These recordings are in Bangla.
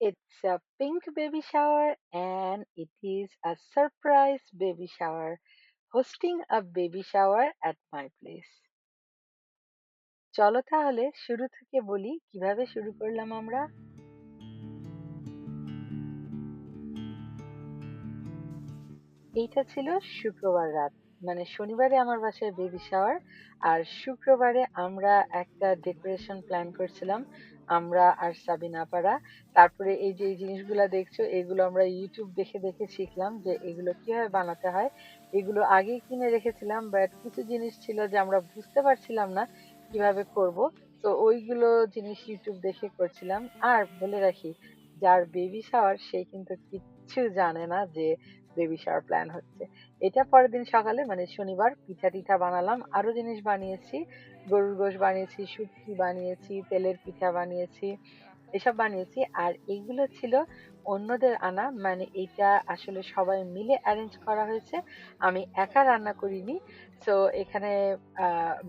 It's a pink baby shower and it is a surprise baby shower. Hosting a baby shower at my place. চলো তাহলে শুরু থেকে বলি, কীভাবে শুরু করলাম আমরা এইটা ছিল শুক্রবার রাত মানে শনিবারে আমার বাসায় বেবি শাওয়ার আর শুক্রবারে আমরা একটা ডেকোরেশন প্ল্যান করছিলাম আমরা আর সাবিনা পাড়া তারপরে এই যে এই জিনিসগুলো দেখছ, এগুলো আমরা ইউটিউব দেখে দেখে শিখলাম যে এগুলো কীভাবে বানাতে হয়। এগুলো আগেই কিনে রেখেছিলাম বাট কিছু জিনিস ছিল যে আমরা বুঝতে পারছিলাম না কীভাবে করব। তো ওইগুলো জিনিস ইউটিউব দেখে করছিলাম। আর বলে রাখি, যার বেবি শাওয়ার সে কিন্তু কিচ্ছু জানে না যে বেবি শাওয়ার প্ল্যান হচ্ছে। এটা পরের দিন সকালে মানে শনিবার, পিঠা টিঠা বানালাম। আরও জিনিস বানিয়েছি, গরুর গোশ বানিয়েছি শুটকি বানিয়েছি, তেলের পিঠা বানিয়েছি এসব বানিয়েছি। আর এইগুলো ছিল অন্যদের আনা। মানে এটা আসলে সবাই মিলে অ্যারেঞ্জ করা হয়েছে। আমি একা রান্না করিনি। তো এখানে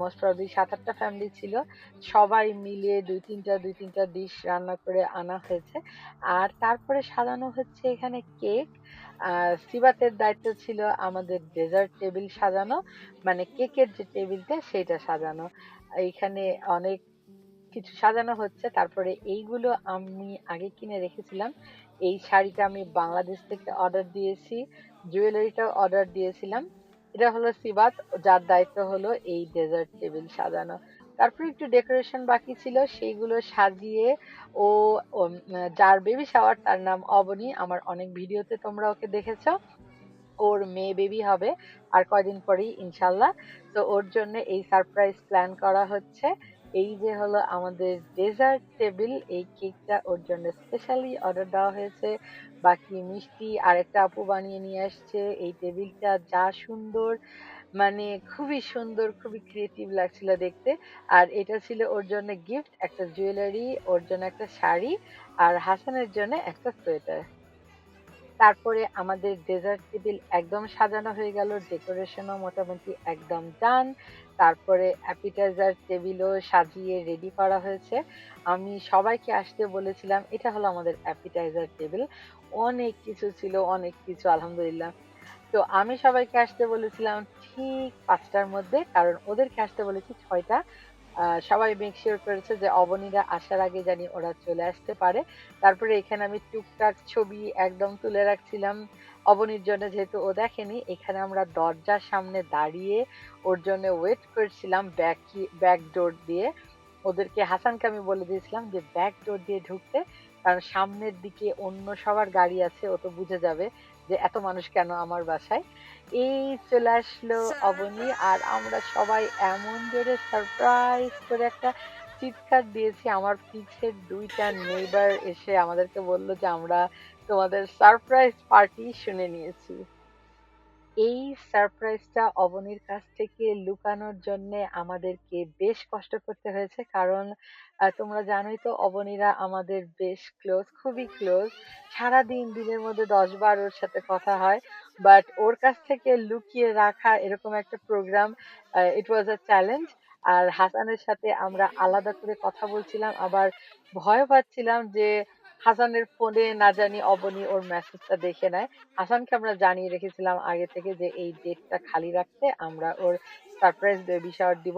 মোস্ট প্রবলি সাত আটটা ফ্যামিলি ছিল। সবাই মিলে দুই তিনটা দুই তিনটা ডিশ রান্না করে আনা হয়েছে। আর তারপরে সাজানো হচ্ছে এখানে কেক সিবাতের দায়িত্ব ছিল আমাদের ডেজার্ট টেবিল সাজানো। মানে কেকের যে টেবিলটা সেটা সাজানো। এইখানে অনেক কিছু সাজানো হচ্ছে। তারপরে এইগুলো আমি আগে কিনে রেখেছিলাম। এই শাড়িটা আমি বাংলাদেশ থেকে অর্ডার দিয়েছি জুয়েলারিটাও অর্ডার দিয়েছিলাম। এটা হলো সিবাত, যার দায়িত্ব হলো এই ডেজার্ট টেবিল সাজানো। তারপরে একটু ডেকোরেশন বাকি ছিল, সেইগুলো সাজিয়ে ও যার বেবি শাওয়ার তার নাম অবনী। আমার অনেক ভিডিওতে তোমরা ওকে দেখেছ। ওর মেয়ে বেবি হবে আর কয়দিন পরেই ইনশাল্লাহ। তো ওর জন্য এই সারপ্রাইজ প্ল্যান করা হচ্ছে। এই যে হলো আমাদের ডেজার্ট টেবিল এই কেকটা ওর জন্য স্পেশালি অর্ডার দেওয়া হয়েছে। বাকি মিষ্টি আরেকটা আপু বানিয়ে নিয়ে আসছে। এই টেবিলটা যা সুন্দর মানে খুবই সুন্দর, খুবই ক্রিয়েটিভ লাগছিল দেখতে। আর এটা ছিল ওর জন্য গিফট একটা জুয়েলারি ওর জন্য একটা শাড়ি, আর হাসানের জন্য একটা সোয়েটার তারপরে আমাদের ডেজার্ট টেবিল একদম সাজানো হয়ে গেল ডেকোরেশনও মোটামুটি একদম ডান তারপরে অ্যাপিটাইজার টেবিলও সাজিয়ে রেডি করা হয়েছে। আমি সবাইকে আসতে বলেছিলাম, এটা হলো আমাদের অ্যাপিটাইজার টেবিল অনেক কিছু ছিল, অনেক কিছু, আলহামদুলিল্লাহ। তো আমি সবাইকে আসতে বলেছিলাম ঠিক পাঁচটার মধ্যে, কারণ ওদেরকে আসতে বলেছি ছয়টা। সবাই মেক শিওর করেছে যে অবনীরা আসার আগে জানি ওরা চলে আসতে পারে। তারপরে এখানে আমি টুকটাক ছবি একদম তুলে রাখছিলাম। অবনীর জন্য যেহেতু ও দেখেনি, এখানে আমরা দরজার সামনে দাঁড়িয়ে ওর জন্য ওয়েট করছিলাম ব্যাক ব্যাক ডোর দিয়ে। ওদেরকে হাসানকে আমি বলে দিয়েছিলাম যে ব্যাক ডোর দিয়ে ঢুকতে, কারণ সামনের দিকে অন্য সবার গাড়ি আছে, ও তো বুঝে যাবে যে এত মানুষ কেন আমার বাসায়? এই চলে আসলো অবনী আর আমরা সবাই এমন জোরে সারপ্রাইজ করে একটা চিৎকার দিয়েছি। আমার পিছের দুইটা নেইবার এসে আমাদেরকে বলল যে আমরা তোমাদের সারপ্রাইজ পার্টি শুনে নিয়েছি। এই সারপ্রাইজটা অবনীর কাছ থেকে লুকানোর জন্য আমাদেরকে বেশ কষ্ট করতে হয়েছে। কারণ তোমরা জানোই তো, অবনীরা আমাদের বেশ ক্লোজ খুবই ক্লোজ সারাদিন, দিনের মধ্যে দশ বার ওর সাথে কথা হয়। বাট ওর কাছ থেকে লুকিয়ে রাখা এরকম একটা প্রোগ্রাম ইট ওয়াজ আ চ্যালেঞ্জ আর হাসানের সাথে আমরা আলাদা করে কথা বলছিলাম। আবার ভয় পাচ্ছিলাম যে হাসানের ফোনে না জানি অবনী ওর মেসেজটা দেখে নেয়। হাসানকে আমরা জানিয়ে রেখেছিলাম আগে থেকে যে এই ডেটটা খালি রাখতে আমরা ওর সারপ্রাইজ বেবি শাওয়ার দিব।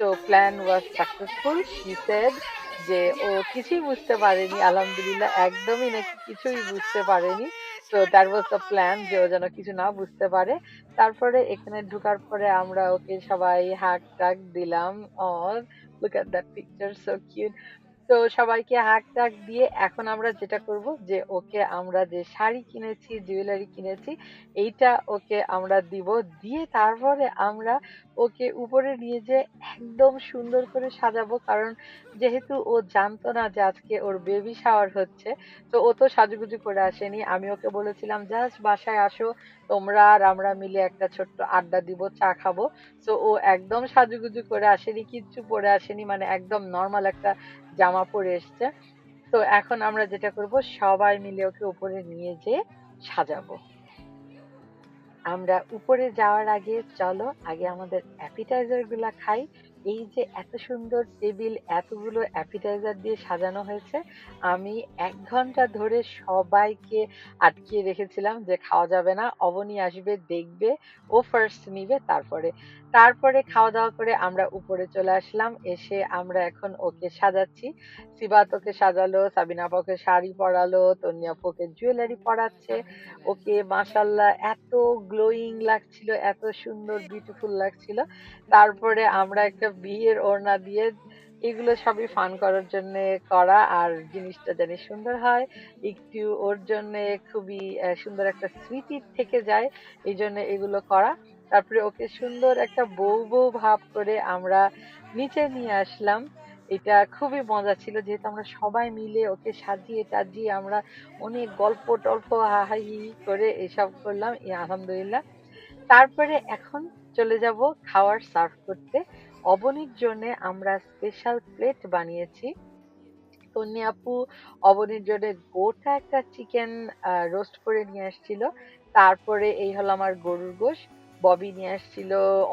তো plan was successful she said যে ও কিছুই বুঝতে পারেনি, আলহামদুলিল্লাহ একদমই নাকি কিছুই বুঝতে পারেনি। তো দ্যাট ওয়াজ দ্য প্ল্যান যে ও যেন কিছু না বুঝতে পারে। তারপরে এখানে ঢুকার পরে আমরা ওকে সবাই হাক টাক দিলাম। All look at that picture so cute তো সবাইকে হাক টাক দিয়ে এখন আমরা যেটা করব যে ওকে আমরা যে শাড়ি কিনেছি জুয়েলারি কিনেছি, এইটা ওকে আমরা দিব। দিয়ে তারপরে আমরা ওকে উপরে নিয়ে যে একদম সুন্দর করে সাজাবো। কারণ যেহেতু ও জানতো না যে আজকে ওর বেবি শাওয়ার হচ্ছে, তো ও তো সাজুগুজু করে আসেনি। আমি ওকে বলেছিলাম, জাস্ট বাসায় আসো, তোমরা আর আমরা মিলে একটা ছোট্ট আড্ডা দিব, চা খাব। তো ও একদম সাজুগুজু করে আসেনি, কিচ্ছু পরে আসেনি মানে একদম নর্মাল একটা জামা পরে এসছে। তো এখন আমরা যেটা করব, সবাই মিলে ওকে উপরে নিয়ে যেয়ে সাজাবো। আমরা উপরে যাওয়ার আগে, চলো আগে আমাদের অ্যাপিটাইজারগুলা খাই। এই যে এত সুন্দর টেবিল এতগুলো অ্যাপিটাইজার দিয়ে সাজানো হয়েছে, আমি এক ঘণ্টা ধরে সবাইকে আটকিয়ে রেখেছিলাম যে খাওয়া যাবে না। অবনী আসবে, দেখবে, ও ফার্স্ট নিবে, তারপরে তারপরে খাওয়া দাওয়া করে আমরা উপরে চলে আসলাম। এসে আমরা এখন ওকে সাজাচ্ছি। সিবাত ওকে সাজালো সাবিনা আপাকে শাড়ি পরালো তন্নি আপুকে জুয়েলারি পরাচ্ছে। ওকে মাসাল্লাহ এত গ্লোয়িং লাগছিল এত সুন্দর বিউটিফুল লাগছিল। তারপরে আমরা একটা বিয়ের ওড়না দিয়ে এগুলো সবই ফান করার জন্য করা আর জিনিসটা জানি সুন্দর হয় একটু ওর জন্য খুবই সুন্দর একটা স্মৃতি থেকে যায় এই জন্য এগুলো করা। তারপরে ওকে সুন্দর একটা বউ বউ ভাব করে আমরা নিচে নিয়ে আসলাম। এটা খুবই মজা ছিল, যেহেতু আমরা সবাই মিলে ওকে সাজিয়ে টাজিয়ে আমরা অনেক গল্প টল্প হাহাহি করে এসব করলাম। এই আলহামদুলিল্লাহ। তারপরে এখন চলে যাব খাওয়ার সার্ভ করতে। অবনীর জন্য আমরা স্পেশাল প্লেট বানিয়েছি। তন্নি আপু অবনীর জন্য গোটা একটা চিকেন রোস্ট করে নিয়ে আসছিল। তারপরে এই হলো আমার গরুর গোশ। ববি নিয়ে আসছিল,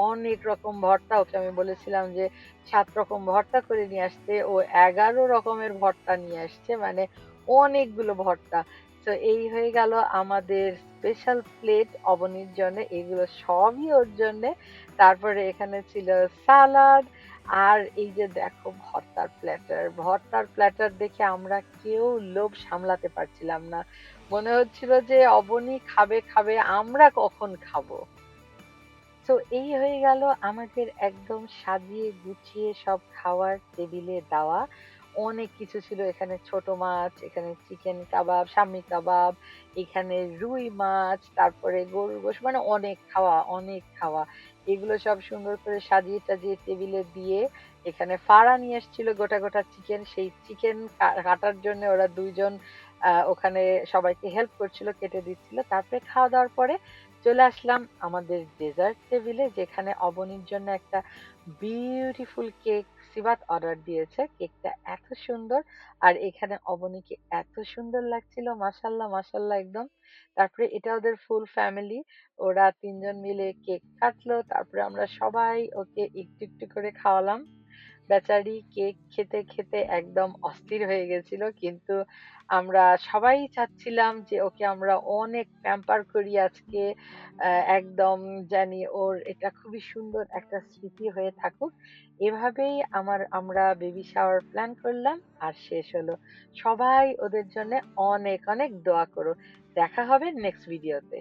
অনেক রকম ভর্তা, ওকে আমি বলেছিলাম যে সাত রকম ভর্তা করে নিয়ে আসতে, ও এগারো রকমের ভর্তা নিয়ে আসছে মানে অনেকগুলো ভর্তা। তো এই হয়ে গেল আমাদের স্পেশাল প্লেট অবনীর জন্য, এগুলো সবই ওর জন্যে। তারপরে এখানে ছিল সালাদ আর এই যে দেখো ভর্তার প্ল্যাটার ভর্তার প্ল্যাটার দেখে আমরা কেউ লোভ সামলাতে পারছিলাম না। মনে হচ্ছিল যে অবনী খাবে খাবে, আমরা কখন খাব? তো এই হয়ে গেল আমাদের একদম সাজিয়ে গুছিয়ে সব খাওয়ার টেবিলে দেওয়া। অনেক কিছু ছিল, এখানে ছোট মাছ, এখানে চিকেন কাবাব শামি কাবাব এখানে রুই মাছ, তারপরে গরুর গোশ মানে অনেক খাওয়া অনেক খাওয়া। এগুলো সব সুন্দর করে সাজিয়ে টাজিয়ে টেবিলে দিয়ে এখানে ফাড়া নিয়ে এসেছিল গোটা গোটা চিকেন সেই চিকেন কাটার জন্য ওরা দুইজন ওখানে সবাইকে হেল্প করছিল, কেটে দিচ্ছিল। তারপরে খাওয়া দাওয়ার পরে চলে আসলাম আমাদের ডেজার্ট টেবিলে যেখানে অবনীর জন্য একটা বিউটিফুল কেক সিবাত অর্ডার দিয়েছে। কেকটা এত সুন্দর, আর এখানে অবনীকে এত সুন্দর লাগছিল মাসাল্লাহ মাসাল্লাহ একদম। তারপরে এটা ওদের ফুল ফ্যামিলি ওরা তিনজন মিলে কেক কাটলো, তারপরে আমরা সবাই ওকে একটু একটু করে খাওয়ালাম। বেচারি কেক খেতে খেতে একদম অস্থির হয়ে গেছিল, কিন্তু আমরা সবাই চাচ্ছিলাম যে ওকে আমরা অনেক প্যাম্পার করি আজকে একদম জানি ওর এটা খুবই সুন্দর একটা স্মৃতি হয়ে থাকুক। এভাবেই আমার, আমরা বেবি শাওয়ার প্ল্যান করলাম আর শেষ হলো। সবাই ওদের জন্য অনেক অনেক দোয়া করো। দেখা হবে নেক্সট ভিডিওতে